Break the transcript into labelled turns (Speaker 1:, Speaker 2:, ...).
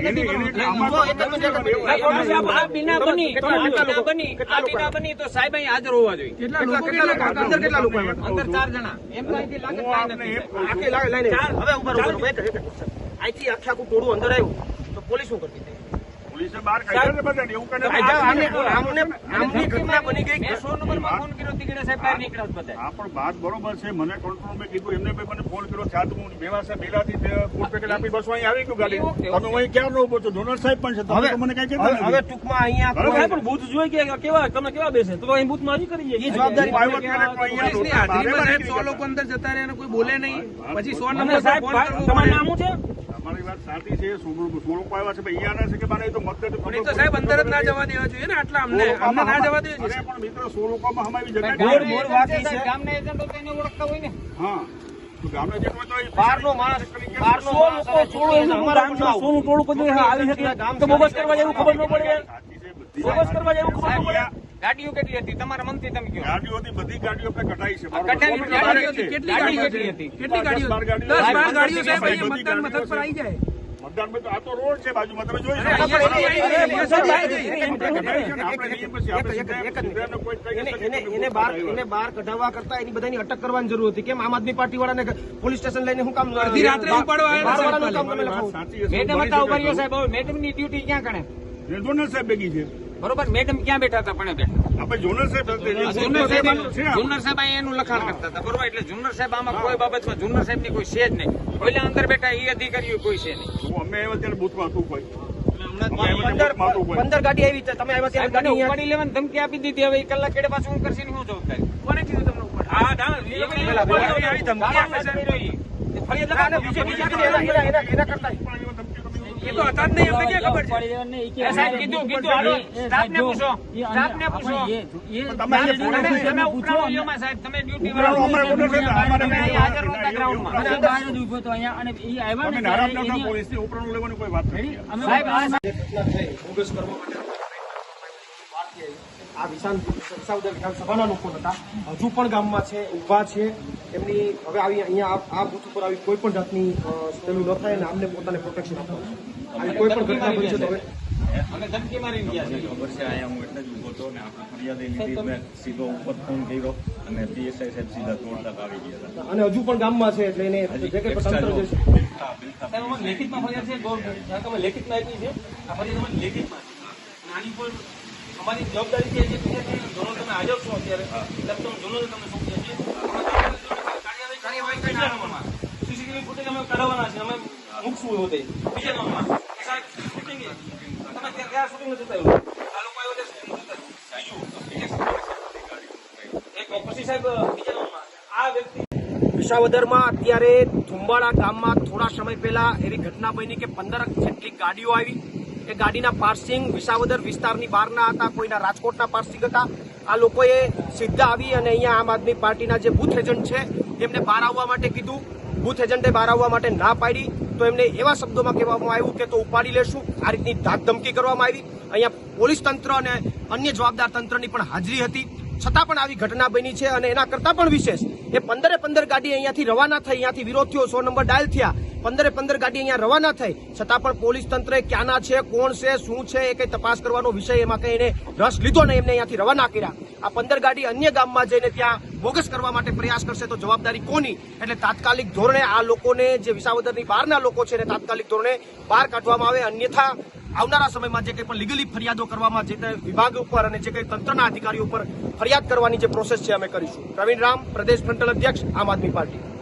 Speaker 1: નથી
Speaker 2: સાહેબ, આ બીના બની આ બની આ
Speaker 1: લોકો?
Speaker 2: બની તો સાહેબ અહીં હાજર હોવા જોઈએ
Speaker 1: કેટલા લોકો કેટલા અંદર કેટલા લોકો
Speaker 2: અંદર ચાર જણા એમ અહીંથી લાગે
Speaker 3: હું
Speaker 2: કાંઈ
Speaker 3: આપને
Speaker 2: નથી
Speaker 3: એ કહું છું.
Speaker 1: આખી. હવે. અહીંથી ટોળું અંદર આવ્યું તો પોલીસ શું કરતી?
Speaker 3: પોલીસે બહાર કાઢ્યા ને બધાને, એવું
Speaker 1: કરે આમને- આમને- આમની ઘટના બની ગઈ.
Speaker 2: 100 નંબરમાં ફોન કર્યો તીકડે સાહેબ બહાર નીકળ્યા બધા.
Speaker 3: હા પણ વાત બરોબર છે. મને કંટ્રોલ મેં કીધું. એમને ભાઈ મને ફોન કર્યો સાત હું બેવા સાહેબ બેલાથી તે ફૂડ પેકેટ આપી બસ અહીં આવી ગયું ગાડી. તમે અહીં ક્યાં નો ઊભો છો? ડોનર સાહેબ પણ છે. તમે મને કઈ કહેતા
Speaker 1: હવે ટૂંકમાં અહીંયા. કોઈ-
Speaker 2: પણ બૂથ જોઈ કે કેવા તમે કેવા બેસે? તો અહીં ભૂત મારી કરી
Speaker 1: એ જવાબદારી
Speaker 4: હાજરીમાં સાહેબ સો લોકો અંદર જતા રહે અને કોઈ બોલે નહીં. પછી સો નંબર
Speaker 2: સાહેબ તમારું નામ શું છે?
Speaker 3: તમારી વાત સાચી છે સોળ આવ્યા છે ભાઈ છે કે બાને તો મતદાર
Speaker 4: તો સાહેબ અંદર જ ના જવા દેવા જોઈએ ને આટલા અમને અમને ના જવા દેવા જોઈએ.
Speaker 3: પણ મિત્રો સો લોકોમાં હમાવી જગ્યા
Speaker 1: ગોળ
Speaker 3: ક્યાં?
Speaker 1: છે.
Speaker 2: ગામના એજન્ટો તો ઓળખતા હોય ને
Speaker 3: હા. તો ગામના જે કોઈ તો એ
Speaker 1: બહારનો માણસ બહારનો માણસ હવે છોડો એને અમારા ઉપર આવો.
Speaker 2: સોનું ટોળું કદી આવી શકે તો બોગસ કરવા જેવું ખબર ન પડે.
Speaker 3: સાચી છે બધી
Speaker 2: બોગસ કરવા જેવું ખબર ન પડે. ગાડીઓ કેટલી હતી? તમારા મનથી તમે કહો.
Speaker 3: હતી બધી ગાડીઓ આપણે કઢાઈ છે.
Speaker 4: ગાડીઓ હતી, કેટલી ગાડીઓ
Speaker 2: કેટલી
Speaker 4: હતી? કેટલી ગાડીઓ?
Speaker 3: ગાડીઓ.
Speaker 4: દસ બાર
Speaker 3: સાહેબ,
Speaker 4: ગાડીઓ સાહેબ અહીંયા મતદાન મથક પર આવી જાય.
Speaker 3: મતદાનમાં તો આ તો રોડ છે બાજુમાં તમે જોઈ શકો. ને,
Speaker 1: એને એને એને બહાર એને બહાર કઢાવવા કરતા એની બધાની અટક કરવાની જરૂર હતી. કેમ? આમ આદમી પાર્ટી વાળાને પોલીસ સ્ટેશન લઈને હું કામ
Speaker 4: અડધી રાત્રે ઉપાડવા.
Speaker 2: મેડમ હતા
Speaker 3: ઊભા
Speaker 2: સાહેબ. હવે મેડમની ડ્યુટી ક્યાં ગણે
Speaker 3: જોનલ સાહેબ ભેગી છે.
Speaker 2: બરોબર? મેડમ ક્યાં બેઠા હતા પણ બેઠા?
Speaker 3: આપણે જોનલ સાહેબ
Speaker 2: એનું લખાણ કરતા હતા બરોબર? એટલે જુનર સાહેબ આમાં કોઈ બાબતમાં જુનર સાહેબની કોઈ છે જ નહીં. પેલા અંદર બેઠા એ અધિકારીઓ કોઈ છે નહીં.
Speaker 3: અમે આવ્યા ત્યારે બૂથમાં હતું કોઈ.
Speaker 1: પંદર ગાડી આવી છે. તમે આવ્યા ત્યારે ગાડી
Speaker 2: ઉપાડી લેવાની ધમકી આપી દીધી. હવે કલાક કેડે પાછું હું કરશે હું જવાબદારી?
Speaker 4: કોને કીધું તમને
Speaker 2: હા ના ધમકી આપે છે.
Speaker 1: એના કરતા
Speaker 4: એ તો હતા જ નહીં અમને ક્યાં ખબર છે?
Speaker 2: સાહેબ કીધું કીધું હાલો સ્ટાફને પૂછો સ્ટાફને પૂછો.
Speaker 3: તમે
Speaker 2: તમે
Speaker 3: પોલીસ
Speaker 2: તમે સાહેબ તમે ડ્યુટી
Speaker 3: ઉપરાળો અમારે કોને છે? અમારે
Speaker 2: હાજર નહોતા ગ્રાઉન્ડમાં
Speaker 3: એવું-
Speaker 5: બહાર જ ઊભો હતો અહીંયા અને એ આવ્યા ને
Speaker 3: નારાજ
Speaker 5: ત્યારે
Speaker 3: નતા
Speaker 5: એની-
Speaker 3: પોલીસની લેવાની કોઈ વાત નથી.
Speaker 5: અમે
Speaker 2: સાહેબ આ
Speaker 1: ઘટના કરવા માટે આ વિધાનસભાના લોકો હતા. હજુ પણ ગામમાં છે ઊભા છે. એમની હવે આવી અહીંયા આ- આ બૂથ ઉપર આવી કોઈ પણ જાતની પેલું ન થાય અને આમને પોતાને પ્રોટેક્શન આપવાનું આવી કોઈ પણ ઘટના બનશે તો હવે
Speaker 2: અમે ધમકી મારીને ગયા છે
Speaker 6: ખબર છે અહીંયા હું એટલે જ ઊભો હતો ને આપણે ફરિયાદ એ મેં સીધો ઉપર ફોન કર્યો અને પીએસઆઈ સાહેબ સીધા તોડતા આવી ગયા હતા
Speaker 1: અને હજુ પણ ગામમાં છે એટલે એને જે કંઈ તંત્ર જે છે
Speaker 2: લેખિતમાં ફરિયાદ છે ગૌર લેખિતમાં આપી છે આ ફરિયાદ લેખિતમાં આની પર અમારી જવાબદારી છે જે છે, ધોરણ તમે હાજર છો અત્યારે એટલે તમે જૂનો તમે મૂકશું એવું તે બીજા સાહેબ શૂટિંગ તમે ત્યાં શૂટિંગ નથી થયું આ લોકો આવ્યો છે શૂટિંગ નથી એક પછી સાહેબ બીજા નંબરમાં આ વ્યક્તિ
Speaker 1: વિસાવદરમાં અત્યારે ધુંબાડા ગામમાં થોડા સમય પહેલા એવી ઘટના બની કે પંદર જેટલી ગાડીઓ આવી એ ગાડીના પાર્સિંગ વિસાવદર વિસ્તારની બહારના હતા કોઈના રાજકોટના પાર્સિંગ હતા આ લોકોએ સીધા આવી અને અહીંયા આમ આદમી પાર્ટીના જે બુથ એજન્ટ છે એમને બહાર આવવા માટે કીધું. બૂથ એજન્ટે બહાર આવવા માટે ના પાડી, તો એમને એવા શબ્દોમાં કહેવામાં આવ્યું કે તો ઉપાડી લેશું. આ રીતની ધાકધમકી કરવામાં આવી. અહીંયા પોલીસ તંત્ર અને અન્ય જવાબદાર તંત્રની પણ હાજરી હતી. છતાં પણ આવી ઘટના બની છે અને એના કરતાં પણ વિશેષ એ પંદરે પંદર ગાડી અહીંયાથી રવાના થઈ. અહીંયાથી વિરોધીઓ સો નંબર ડાયલ થયા. પંદરે પંદર ગાડી અહીંયા રવાના થઈ. છતાં પણ પોલીસ તંત્રએ ક્યાંના છે, કોણ છે, શું છે, એ કંઈ તપાસ કરવાનો વિષય એમાં કંઈ એને રસ લીધો નહીં. એમને અહીંયાથી રવાના કર્યા. આ પંદર ગાડી અન્ય ગામમાં જઈને ત્યાં બોગસ કરવા માટે પ્રયાસ કરશે તો જવાબદારી કોની? એટલે તાત્કાલિક ધોરણે આ લોકોને જે વિસાવદરની બહારના લોકો છે એને તાત્કાલિક ધોરણે બહાર કાઢવામાં આવે. અન્યથા આવનારા સમયમાં જે કંઈ પણ લીગલી ફરિયાદો કરવામાં જે વિભાગ ઉપર અને જે કંઈ તંત્રના અધિકારીઓ ઉપર ફરિયાદ કરવાની જે પ્રોસેસ છે અમે કરીશું. પ્રવીણ રામ, પ્રદેશ ફ્રન્ટલ અધ્યક્ષ, આમ આદમી પાર્ટી.